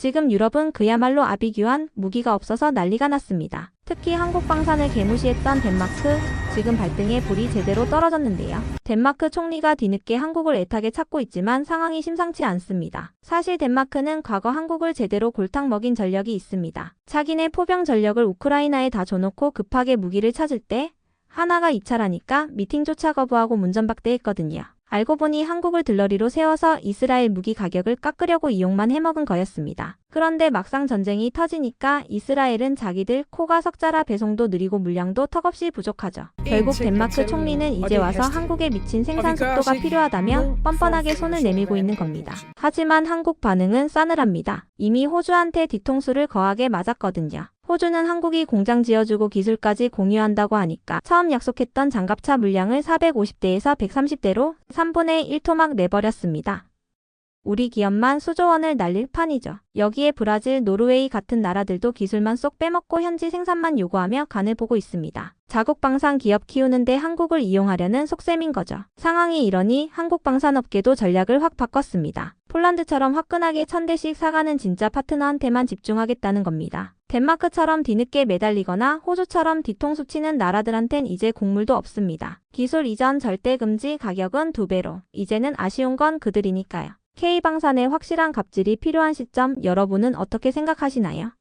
지금 유럽은 그야말로 아비규환 무기가 없어서 난리가 났습니다. 특히 한국 방산을 개무시했던 덴마크, 지금 발등에 불이 제대로 떨어졌는데요. 덴마크 총리가 뒤늦게 한국을 애타게 찾고 있지만 상황이 심상치 않습니다. 사실 덴마크는 과거 한국을 제대로 골탕 먹인 전력이 있습니다. 자기네 포병 전력을 우크라이나에 다 줘놓고 급하게 무기를 찾을 때 하나가 이차라니까 미팅조차 거부하고 문전박대했거든요. 알고 보니 한국을 들러리로 세워서 이스라엘 무기 가격을 깎으려고 이용만 해먹은 거였습니다. 그런데 막상 전쟁이 터지니까 이스라엘은 자기들 코가 석자라 배송도 느리고 물량도 턱없이 부족하죠. 결국 덴마크 총리는 이제 와서 한국에 미친 생산 속도가 필요하다며 뻔뻔하게 손을 내밀고 있는 겁니다. 하지만 한국 반응은 싸늘합니다. 이미 호주한테 뒤통수를 거하게 맞았거든요. 호주는 한국이 공장 지어주고 기술까지 공유한다고 하니까 처음 약속했던 장갑차 물량을 450대에서 130대로 3분의 1 토막 내버렸습니다. 우리 기업만 수조 원을 날릴 판이죠. 여기에 브라질, 노르웨이 같은 나라들도 기술만 쏙 빼먹고 현지 생산만 요구하며 간을 보고 있습니다. 자국 방산 기업 키우는데 한국을 이용하려는 속셈인 거죠. 상황이 이러니 한국 방산업계도 전략을 확 바꿨습니다. 폴란드처럼 화끈하게 천 대씩 사가는 진짜 파트너한테만 집중하겠다는 겁니다. 덴마크처럼 뒤늦게 매달리거나 호주처럼 뒤통수 치는 나라들한텐 이제 곡물도 없습니다. 기술 이전 절대 금지 가격은 두 배로. 이제는 아쉬운 건 그들이니까요. K방산의 확실한 갑질이 필요한 시점 여러분은 어떻게 생각하시나요?